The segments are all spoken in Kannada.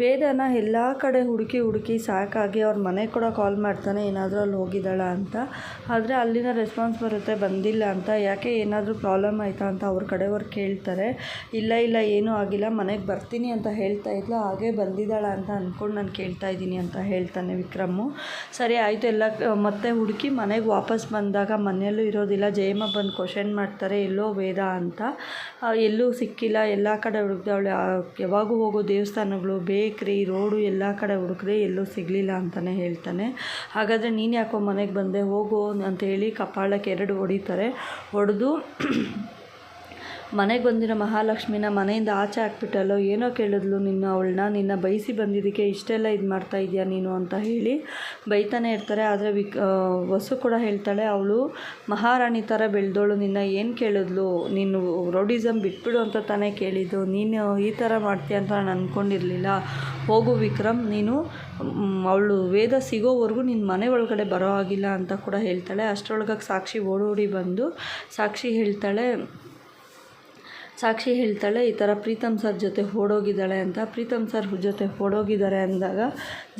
ವೇದನ ಎಲ್ಲ ಕಡೆ ಹುಡುಕಿ ಹುಡುಕಿ ಸಾಕಾಗಿ ಅವ್ರ ಮನೆಗೆ ಕೂಡ ಕಾಲ್ ಮಾಡ್ತಾನೆ ಏನಾದರೂ ಅಲ್ಲಿ ಹೋಗಿದ್ದಾಳ ಅಂತ. ಆದರೆ ಅಲ್ಲಿನ ರೆಸ್ಪಾನ್ಸ್ ಬರುತ್ತೆ, ಬಂದಿಲ್ಲ ಅಂತ. ಯಾಕೆ ಏನಾದರೂ ಪ್ರಾಬ್ಲಮ್ ಆಯಿತಾ ಅಂತ ಅವ್ರ ಕಡೆಯವ್ರು ಕೇಳ್ತಾರೆ. ಇಲ್ಲ ಇಲ್ಲ, ಏನೂ ಆಗಿಲ್ಲ, ಮನೆಗೆ ಬರ್ತೀನಿ ಅಂತ ಹೇಳ್ತಾ ಇದ್ಲು, ಹಾಗೆ ಬಂದಿದ್ದಾಳ ಅಂತ ಅಂದ್ಕೊಂಡು ನಾನು ಕೇಳ್ತಾ ಇದ್ದೀನಿ ಅಂತ ಹೇಳ್ತಾನೆ ವಿಕ್ರಮ್ಮು ಸರಿ, ಆಯಿತು, ಎಲ್ಲ, ಮತ್ತೆ ಹುಡುಕಿ ಮನೆಗೆ ವಾಪಸ್ ಬಂದಾಗ ಮನೆಯಲ್ಲೂ ಇರೋದಿಲ್ಲ, ಜಯಮ್ಮ ಬಂದು ಕ್ವಶನ್ ಮಾಡ್ತಾರೆ, ಎಲ್ಲೋ ವೇದ ಅಂತ. ಎಲ್ಲೂ ಸಿಕ್ಕಿಲ್ಲ, ಎಲ್ಲ ಕಡೆ ಹುಡುಕ್ದವಳು ಯಾವಾಗೂ ಹೋಗೋ ದೇವಸ್ಥಾನಗಳು ಬೇಕ್ರಿ, ರೋಡು ಎಲ್ಲ ಕಡೆ ಹುಡುಕ್ರೆ ಎಲ್ಲೂ ಸಿಗಲಿಲ್ಲ ಅಂತಲೇ ಹೇಳ್ತಾನೆ. ಹಾಗಾದರೆ ನೀನು ಯಾಕೋ ಮನೆಗೆ ಬಂದೆ, ಹೋಗು ಅಂತ ಹೇಳಿ ಕಪಾಳಕ್ಕೆ ಎರಡು ಹೊಡಿತಾರೆ. ಹೊಡೆದು ಮನೆಗೆ ಬಂದಿರೋ ಮಹಾಲಕ್ಷ್ಮಿನ ಮನೆಯಿಂದ ಆಚೆ ಹಾಕ್ಬಿಟ್ಟಲ್ಲೋ, ಏನೋ ಕೇಳಿದ್ಲು ನಿನ್ನ ಅವಳನ್ನ, ನಿನ್ನ ಬಯಸಿ ಬಂದಿದ್ದಕ್ಕೆ ಇಷ್ಟೆಲ್ಲ ಇದು ಮಾಡ್ತಾ ಇದೆಯಾ ನೀನು ಅಂತ ಹೇಳಿ ಬೈತಾನೆ ಇರ್ತಾರೆ. ಆದರೆ ವಿಕ್ ವಸು ಕೂಡ ಹೇಳ್ತಾಳೆ, ಅವಳು ಮಹಾರಾಣಿ ಥರ ಬೆಳೆದೋಳು, ನಿನ್ನ ಏನು ಕೇಳಿದ್ಲು? ನೀನು ರೌಡಿಸಮ್ ಬಿಟ್ಬಿಡು ಅಂತ ತಾನೇ ಕೇಳಿದ್ದು. ನೀನು ಈ ಥರ ಮಾಡ್ತೀಯ ಅಂತ ನಾನು ಅಂದ್ಕೊಂಡಿರಲಿಲ್ಲ ಹೋಗು ವಿಕ್ರಮ್, ನೀನು ಅವಳು ವೇದ ಸಿಗೋವರೆಗೂ ನಿನ್ನ ಮನೆ ಒಳಗಡೆ ಬರೋ ಆಗಿಲ್ಲ ಅಂತ ಕೂಡ ಹೇಳ್ತಾಳೆ. ಅಷ್ಟರೊಳಗಾಗಿ ಸಾಕ್ಷಿ ಓಡೋಡಿ ಬಂದು ಸಾಕ್ಷಿ ಹೇಳ್ತಾಳೆ ಸಾಕ್ಷಿ ಹೇಳ್ತಾಳೆ ಈ ಥರ ಪ್ರೀತಮ್ ಸರ್ ಜೊತೆ ಓಡೋಗಿದ್ದಾಳೆ ಅಂತ. ಪ್ರೀತಮ್ ಸರ್ ಜೊತೆ ಓಡೋಗಿದ್ದಾರೆ ಅಂದಾಗ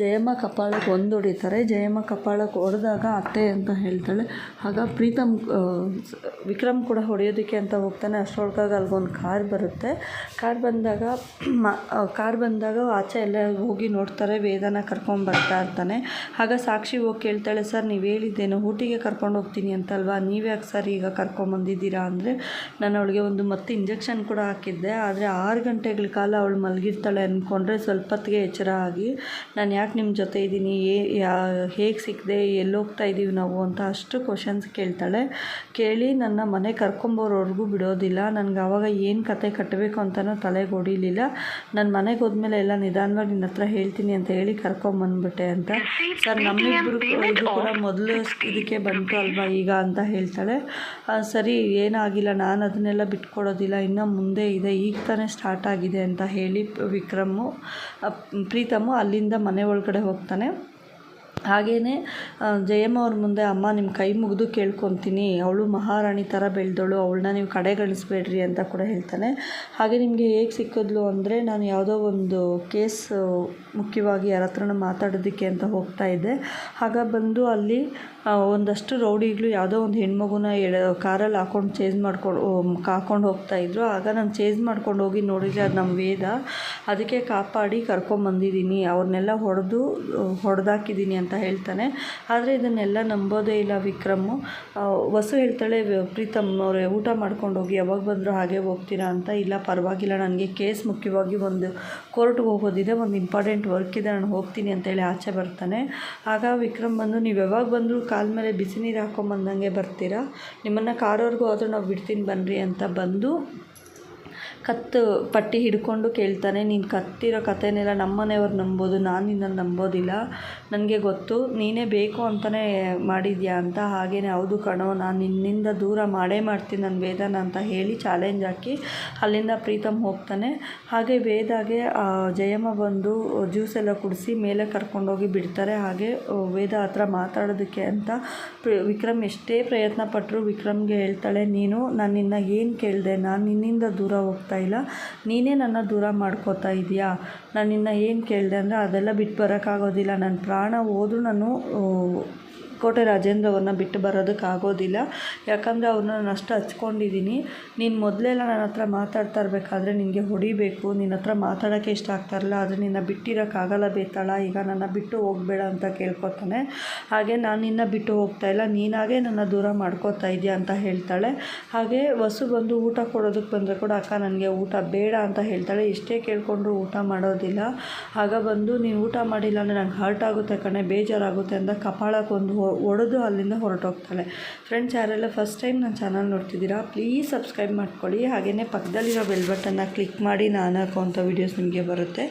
ಜಯಮ್ಮ ಕಪಾಳಕ್ಕೆ ಒಂದು ಹೊಡಿತಾರೆ. ಜಯಮ್ಮ ಕಪಾಳಕ್ಕೆ ಹೊಡೆದಾಗ ಅತ್ತೆ ಅಂತ ಹೇಳ್ತಾಳೆ. ಆಗ ಪ್ರೀತಮ್ ವಿಕ್ರಮ್ ಕೂಡ ಹೊಡೆಯೋದಕ್ಕೆ ಅಂತ ಹೋಗ್ತಾನೆ. ಅಷ್ಟರೊಳಗಾಗಿ ಅಲ್ಗೊಂದು ಕಾರ್ ಬರುತ್ತೆ. ಕಾರ್ ಬಂದಾಗ ಕಾರ್ ಬಂದಾಗ ಆಚೆ ಎಲ್ಲ ಹೋಗಿ ನೋಡ್ತಾರೆ. ವೇದನ ಕರ್ಕೊಂಡು ಬರ್ತಾ ಇರ್ತಾನೆ. ಆಗ ಸಾಕ್ಷಿ ಹೋಗಿ ಕೇಳ್ತಾಳೆ, ಸರ್, ನೀವು ಹೇಳಿದ್ದೇನು? ಊಟಿಗೆ ಕರ್ಕೊಂಡು ಹೋಗ್ತೀನಿ ಅಂತಲ್ವಾ? ನೀವ್ಯಾಕೆ ಸರ್ ಈಗ ಕರ್ಕೊಂಬಂದಿದ್ದೀರಾ ಅಂದರೆ, ನಾನು ಅವಳಿಗೆ ಒಂದು ಮತ್ತೆ ಇಂಜೆಕ್ಷನ್ ಕೂಡ ಹಾಕಿದ್ದೆ. ಆದರೆ ಆರು ಗಂಟೆಗಳ ಕಾಲ ಅವಳು ಮಲಗಿರ್ತಾಳೆ ಅಂದ್ಕೊಂಡ್ರೆ ಸ್ವಲ್ಪ ಹೊತ್ತಿಗೆ ಎಚ್ಚರ ಆಗಿ, ನಾನು ಯಾಕೆ ನಿಮ್ಮ ಜೊತೆ ಇದ್ದೀನಿ ಏ, ಯಾ, ಹೇಗೆ ಸಿಕ್ಕಿದೆ ಎಲ್ಲೋಗ್ತಾ ಇದ್ದೀವಿ ನಾವು ಅಂತ ಅಷ್ಟು ಕ್ವಶನ್ಸ್ ಕೇಳ್ತಾಳೆ. ಕೇಳಿ ನನ್ನ ಮನೆ ಕರ್ಕೊಂಬರೋರ್ಗೂ ಬಿಡೋದಿಲ್ಲ. ನನಗೆ ಆವಾಗ ಏನು ಕತೆ ಕಟ್ಟಬೇಕು ಅಂತಲೂ ತಲೆಗೆ ಹೊಡಿಲಿಲ್ಲ. ನನ್ನ ಮನೆಗೆ ಹೋದ್ಮೇಲೆ ಎಲ್ಲ ನಿಧಾನವಾಗಿ ನಿನ್ನ ಹತ್ರ ಹೇಳ್ತೀನಿ ಅಂತ ಹೇಳಿ ಕರ್ಕೊಂಬಂದ್ಬಿಟ್ಟೆ ಅಂತ. ಸರ್ ನಮ್ಮಿಬ್ಬರು ಇದು ಕೂಡ ಮೊದಲು ಇದಕ್ಕೆ ಬಂತು ಅಲ್ವಾ ಈಗ ಅಂತ ಹೇಳ್ತಾಳೆ. ಸರಿ, ಏನಾಗಿಲ್ಲ, ನಾನು ಅದನ್ನೆಲ್ಲ ಬಿಟ್ಕೊಡೋದಿಲ್ಲ, ಇನ್ನೂ ಮುಂದೆ ಇದೆ, ಈಗ ತಾನೇ ಸ್ಟಾರ್ಟ್ ಆಗಿದೆ ಅಂತ ಹೇಳಿ ವಿಕ್ರಮು ಪ್ರೀತಮು ಅಲ್ಲಿಂದ ಮನೆ ಒಳಗಡೆ ಹೋಗ್ತಾನೆ. ಹಾಗೆಯೇ ಜಯಮ್ಮ ಅವ್ರ ಮುಂದೆ, ಅಮ್ಮ ನಿಮ್ಮ ಕೈ ಮುಗಿದು ಕೇಳ್ಕೊತೀನಿ. ಅವಳು ಮಹಾರಾಣಿ ಥರ ಬೆಳೆದವಳು ಅವಳನ್ನ ನೀವು ಕಡೆಗಣಿಸ್ಬೇಡ್ರಿ ಅಂತ ಕೂಡ ಹೇಳ್ತಾನೆ. ಹಾಗೆ ನಿಮಗೆ ಹೇಗೆ ಸಿಕ್ಕಿದ್ಲು ಅಂದರೆ, ನಾನು ಯಾವುದೋ ಒಂದು ಕೇಸ್, ಮುಖ್ಯವಾಗಿ ಯಾರ ಹತ್ರನೂ ಮಾತಾಡೋದಕ್ಕೆ ಅಂತ ಹೋಗ್ತಾ ಇದ್ದೆ. ಆಗ ಬಂದು ಅಲ್ಲಿ ಒಂದಷ್ಟು ರೌಡಿಗಳು ಯಾವುದೋ ಒಂದು ಹೆಣ್ಮಗುನ ಎಳೆ, ಕಾರಲ್ಲಿ ಹಾಕೊಂಡು ಚೇಂಜ್ ಮಾಡ್ಕೊಂಡು ಕಾಕೊಂಡು ಹೋಗ್ತಾ ಇದ್ರು. ಆಗ ನಾನು ಚೇಂಜ್ ಮಾಡ್ಕೊಂಡು ಹೋಗಿ ನೋಡಿದರೆ ಅದು ನಮ್ಮ ವೇದ. ಅದಕ್ಕೆ ಕಾಪಾಡಿ ಕರ್ಕೊಂಬಂದಿದ್ದೀನಿ ಅವ್ರನ್ನೆಲ್ಲ ಹೊಡೆದು ಹೊಡೆದಾಕಿದ್ದೀನಿ ಅಂತ ಹೇಳ್ತಾನೆ. ಆದರೆ ಇದನ್ನೆಲ್ಲ ನಂಬೋದೇ ಇಲ್ಲ ವಿಕ್ರಮ್. ವಸು ಹೇಳ್ತಾಳೆ ಪ್ರೀತಮ್ ಅವರೇ, ಊಟ ಮಾಡ್ಕೊಂಡು ಹೋಗಿ, ಯಾವಾಗ ಬಂದರೂ ಹಾಗೆ ಹೋಗ್ತೀರಾ ಅಂತ. ಇಲ್ಲ, ಪರವಾಗಿಲ್ಲ, ನನಗೆ ಕೇಸ್ ಮುಖ್ಯವಾಗಿ ಒಂದು ಕೋರ್ಟ್ಗೆ ಹೋಗೋದಿದೆ, ಒಂದು ಇಂಪಾರ್ಟೆಂಟ್ ವರ್ಕ್ ಇದೆ, ನಾನು ಹೋಗ್ತೀನಿ ಅಂತೇಳಿ ಆಚೆ ಬರ್ತಾನೆ. ಆಗ ವಿಕ್ರಮ್ ಬಂದು, ನೀವು ಯಾವಾಗ ಬಂದರೂ ಕಾಲ ಮೇಲೆ ಬಿಸಿ ನೀರು ಹಾಕೊಂಬಂದಂಗೆ ಬರ್ತೀರಾ? ನಿಮ್ಮನ್ನು ಕಾರವ್ರಿಗೂ ಆದರೂ ನಾವು ಬಿಡ್ತೀನಿ ಬನ್ನಿರಿ ಅಂತ ಬಂದು ಕತ್ತು ಪಟ್ಟಿ ಹಿಡ್ಕೊಂಡು ಕೇಳ್ತಾನೆ, ನೀನು ಕತ್ತಿರೋ ಕಥೆನೆಲ್ಲ ನಮ್ಮನೆಯವ್ರು ನಂಬೋದು, ನಾನು ನಿನ್ನನ್ನು ನಂಬೋದಿಲ್ಲ. ನನಗೆ ಗೊತ್ತು, ನೀನೇ ಬೇಕು ಅಂತಲೇ ಮಾಡಿದ್ಯಾ ಅಂತ. ಹಾಗೇನೆ, ಹೌದು ಕಣೋ, ನಾನು ನಿನ್ನಿಂದ ದೂರ ಮಾಡೇ ಮಾಡ್ತೀನಿ ನನ್ನ ವೇದನ ಅಂತ ಹೇಳಿ ಚಾಲೆಂಜ್ ಹಾಕಿ ಅಲ್ಲಿಂದ ಪ್ರೀತಮ್ ಹೋಗ್ತಾನೆ. ಹಾಗೆ ವೇದಾಗೆ ಜಯಮ್ಮ ಬಂದು ಜ್ಯೂಸ್ ಎಲ್ಲ ಕುಡಿಸಿ ಮೇಲೆ ಕರ್ಕೊಂಡೋಗಿ ಬಿಡ್ತಾರೆ. ಹಾಗೆ ವೇದ ಹತ್ರ ಮಾತಾಡೋದಕ್ಕೆ ಅಂತ ವಿಕ್ರಮ್ ಎಷ್ಟೇ ಪ್ರಯತ್ನ ಪಟ್ಟರು ವಿಕ್ರಮ್ಗೆ ಹೇಳ್ತಾಳೆ, ನೀನು ನಾನು ನಿನ್ನ ಏನು ಕೇಳಿದೆ? ನಾನು ನಿನ್ನಿಂದ ದೂರ ಹೋಗ್ತಾ ಇಲ್ಲ. ನೀನೇ ನನ್ನ ದೂರ ಮಾಡ್ಕೋತಾ ಇದೆಯಾ? ನಾನು ನಿನ್ನ ಏನು ಕೇಳಿದೆ ಅಂದರೆ ಅದೆಲ್ಲ ಬಿಟ್ಟು ಬರೋಕ್ಕಾಗೋದಿಲ್ಲ. ನನ್ನ ಪ್ರಾಣ ಹೋದ್ರೂ ನಾನು ಕೋಟೆ ರಾಜೇಂದ್ರವ್ರನ್ನ ಬಿಟ್ಟು ಬರೋದಕ್ಕಾಗೋದಿಲ್ಲ. ಯಾಕಂದರೆ ಅವ್ರನ್ನ ನಾನು ಅಷ್ಟು ಹಚ್ಕೊಂಡಿದ್ದೀನಿ ನೀನು ಮೊದಲೆಲ್ಲ ನನ್ನ ಹತ್ರ ಮಾತಾಡ್ತಾ ಇರಬೇಕಾದ್ರೆ ನಿನಗೆ ಹೊಡಿಬೇಕು. ನಿನ್ನ ಹತ್ರ ಮಾತಾಡೋಕ್ಕೆ ಇಷ್ಟ ಆಗ್ತಾ ಇರಲ್ಲ. ಆದರೆ ನಿನ್ನ ಬಿಟ್ಟಿರೋಕ್ಕಾಗಲ್ಲ ಬೇತಾಳ. ಈಗ ನನ್ನ ಬಿಟ್ಟು ಹೋಗಬೇಡ ಅಂತ ಕೇಳ್ಕೊತಾನೆ. ಹಾಗೆ ನಾನು ನಿನ್ನ ಬಿಟ್ಟು ಹೋಗ್ತಾ ಇಲ್ಲ. ನೀನಾಗೆ ನನ್ನ ದೂರ ಮಾಡ್ಕೋತಾ ಇದೆಯಾ ಅಂತ ಹೇಳ್ತಾಳೆ. ಹಾಗೆ ವಸು ಬಂದು ಊಟ ಕೊಡೋದಕ್ಕೆ ಬಂದರೆ ಕೂಡ ಅಕ್ಕ ನನಗೆ ಊಟ ಬೇಡ ಅಂತ ಹೇಳ್ತಾಳೆ. ಎಷ್ಟೇ ಕೇಳಿಕೊಂಡ್ರು ಊಟ ಮಾಡೋದಿಲ್ಲ. ಆಗ ಬಂದು, ನೀನು ಊಟ ಮಾಡಿಲ್ಲ ಅಂದರೆ ನಂಗೆ ಹರ್ಟ್ ಆಗುತ್ತೆ ಕಣೆ. ಬೇಜಾರಾಗುತ್ತೆ ಅಂತ ಕಪಾಳಕ್ಕೆ ಒಂದು ಒಡೆದು ಅಲ್ಲಿಂದ ಹೊರಟೋಗ್ತಾಳೆ. ಫ್ರೆಂಡ್ಸ್ ಯಾರೆಲ್ಲ ಫಸ್ಟ್ ಟೈಮ್ ನನ್ನ ಚಾನಲ್ ನೋಡ್ತಿದ್ದೀರಾ ಪ್ಲೀಸ್ ಸಬ್ಸ್ಕ್ರೈಬ್ ಮಾಡ್ಕೊಳ್ಳಿ. ಹಾಗೆಯೇ ಪಕ್ಕದಲ್ಲಿರೋ ಬೆಲ್ ಬಟನ್ನ ಕ್ಲಿಕ್ ಮಾಡಿ ನಾನು ಹಾಕುವಂಥ ವೀಡಿಯೋಸ್ ನಿಮಗೆ ಬರುತ್ತೆ.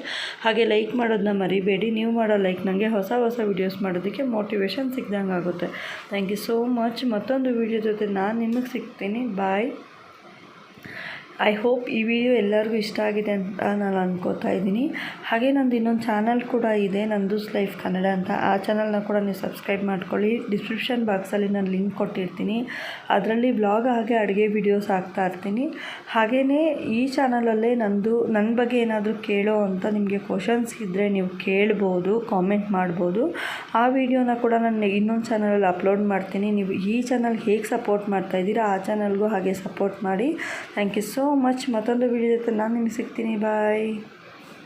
ಹಾಗೆ ಲೈಕ್ ಮಾಡೋದನ್ನ ಮರಿಬೇಡಿ. ನೀವು ಮಾಡೋ ಲೈಕ್ ನನಗೆ ಹೊಸ ಹೊಸ ವೀಡಿಯೋಸ್ ಮಾಡೋದಕ್ಕೆ ಮೋಟಿವೇಶನ್ ಸಿಗ್ದಂಗೆ ಆಗುತ್ತೆ. ಥ್ಯಾಂಕ್ ಯು ಸೋ ಮಚ್ ಮತ್ತೊಂದು ವೀಡಿಯೋ ಜೊತೆ ನಾನು ನಿಮಗೆ ಸಿಗ್ತೀನಿ. ಬಾಯ್ ಐ ಹೋಪ್ ಈ ವಿಡಿಯೋ ಎಲ್ಲರಿಗೂ ಇಷ್ಟ ಆಗಿದೆ ಅಂತ ನಾನು ಅಂದ್ಕೋತಾ ಇದ್ದೀನಿ. ಹಾಗೆ ನಂದು ಇನ್ನೊಂದು ಚಾನಲ್ ಕೂಡ ಇದೆ ನಂದೂಸ್ ಲೈಫ್ ಕನ್ನಡ ಅಂತ. ಆ ಚಾನಲ್ನ ಕೂಡ ನೀವು ಸಬ್ಸ್ಕ್ರೈಬ್ ಮಾಡ್ಕೊಳ್ಳಿ. ಡಿಸ್ಕ್ರಿಪ್ಷನ್ ಬಾಕ್ಸಲ್ಲಿ ನಾನು ಲಿಂಕ್ ಕೊಟ್ಟಿರ್ತೀನಿ. ಅದರಲ್ಲಿ ಬ್ಲಾಗ್ ಹಾಗೆ ಅಡುಗೆ ವಿಡಿಯೋಸ್ ಹಾಕ್ತಾ ಇರ್ತೀನಿ. ಹಾಗೆಯೇ ಈ ಚಾನಲಲ್ಲೇ ನಂದು ನನ್ನ ಬಗ್ಗೆ ಏನಾದರೂ ಕೇಳೋ ಅಂತ ನಿಮಗೆ ಕ್ವಶನ್ಸ್ ಇದ್ದರೆ ನೀವು ಕೇಳ್ಬೋದು ಕಾಮೆಂಟ್ ಮಾಡ್ಬೋದು. ಆ ವಿಡಿಯೋನ ಕೂಡ ನಾನು ಇನ್ನೊಂದು ಚಾನಲಲ್ಲಿ ಅಪ್ಲೋಡ್ ಮಾಡ್ತೀನಿ. ನೀವು ಈ ಚಾನಲ್ ಹೇಗೆ ಸಪೋರ್ಟ್ ಮಾಡ್ತಾ ಇದ್ದೀರಾ, ಆ ಚಾನಲ್ಗೂ ಹಾಗೆ ಸಪೋರ್ಟ್ ಮಾಡಿ. ಥ್ಯಾಂಕ್ ಯು ಸೋ ಮಚ್ ಮತ್ತೊಂದು ವಿಡಿಯೋ ಜೊತೆ ನಾನು ನಿಮಗೆ ಸಿಗ್ತೀನಿ ಬಾಯ್